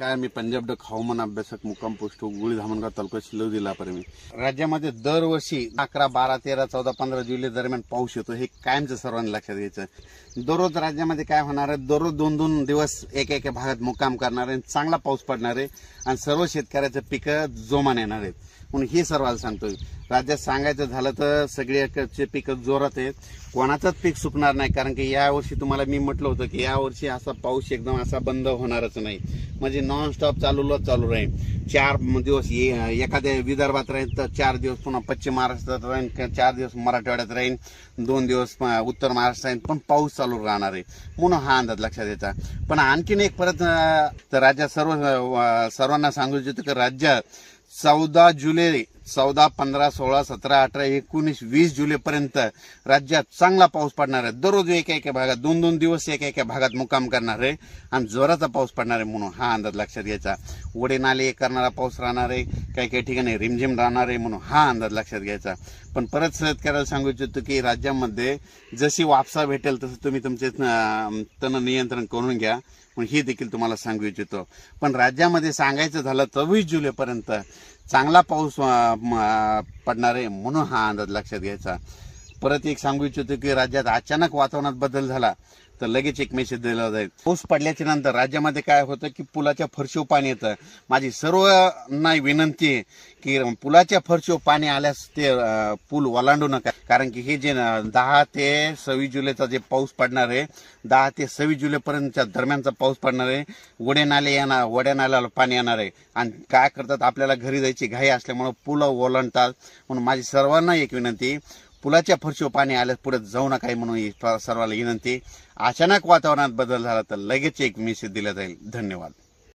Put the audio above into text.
नमस्कार मी पंजाब डक हवामान अभ्यासक मुक्काम पोस्ट गुळी धामणगाव तालुका शिलव जिल्हा मी. राज्यामध्ये दरवर्षी अकरा बारा तेरा चौदा पंधरा जुलै दरम्यान पाऊस येतो हे कायमचं सर्वांनी लक्षात घ्यायचं. दररोज राज्यामध्ये काय होणार आहे? दररोज दोन दोन दिवस एक एक भागात मुक्काम करणार आहे चांगला पाऊस पडणार आहे आणि सर्व शेतकऱ्याचं पिकं जोमान येणार आहेत. म्हणून हे सर्वांना सांगतोय. राज्यात सांगायचं झालं तर सगळ्याचे पिकं जोरात आहेत. कोणाचंच पीक सुकणार नाही कारण की यावर्षी तुम्हाला मी म्हटलं होतं की यावर्षी असा पाऊस एकदम असा बंद होणारच नाही. म्हणजे नॉन चालूलाच चालू चालू राहील चार दिवस ये- एखाद्या विदर्भात राहील तर चार दिवस पुन्हा पश्चिम महाराष्ट्रात राहील किंवा चार दिवस मराठवाड्यात राहील दोन दिवस उत्तर महाराष्ट्रात राहील पण पाऊस चालू राहणार आहे. म्हणून हा अंदाज लक्षात यायचा पण आणखीन एक परत तर राज्यात सर्व सर्वांना सांगू इच्छितो की राज्यात चौदा जुलै चौदा पंधरा सोळा सतरा अठरा एकोणीस वीस जुलैपर्यंत राज्यात चांगला पाऊस पडणार आहे. दररोज एका एका भागात दोन दोन दिवस एका एका भागात मुक्काम करणार आहे. आणि जोराचा पाऊस पडणार आहे म्हणून हा अंदाज लक्षात घ्यायचा. ओढे नाले करणारा पाऊस राहणार आहे काही काही ठिकाणी रिमझिम राहणार आहे म्हणून हा अंदाज लक्षात घ्यायचा. पण परत शेतकऱ्याला सांगू इच्छितो की राज्यामध्ये जशी वापसा भेटेल तसं तुम्ही तुमचे तण नियंत्रण करून घ्या. पण हे देखील तुम्हाला सांगू इच्छितो. पण राज्यामध्ये सांगायचं झालं तर वीस जुलैपर्यंत चांगला पाऊस म, पडणार आहे म्हणून हा अंदाज लक्षात घ्यायचा. परत एक सांगू इच्छितो की राज्यात अचानक वातावरणात बदल झाला तर लगेच एक मेसेज दिला जाईल. पाऊस पडल्याच्या नंतर राज्यामध्ये काय होतं की पुलाच्या फरशीवर पाणी येतं. माझी सर्वांना विनंती आहे की पुलाच्या फरशीवर पाणी आल्यास ते पूल ओलांडू नका. कारण की हे जे दहा ते सव्वीस जुलैचा जे पाऊस पडणार आहे दहा ते सव्वीस जुलैपर्यंतच्या दरम्यानचा पाऊस पडणार आहे. वडे नाले येणार वड्या नाल्याला पाणी येणार आहे. आणि काय करतात आपल्याला घरी जायची घाई असल्यामुळे पुलं ओलांडतात. म्हणून माझी सर्वांना एक विनंती पुलाच्या फरशीवर पाणी आल्यास पुढे जाऊ नका म्हणून ही सर्वांना विनंती. अचानक वातावरणात बदल झाला तर लगेच एक मेसेज दिला जाईल. धन्यवाद.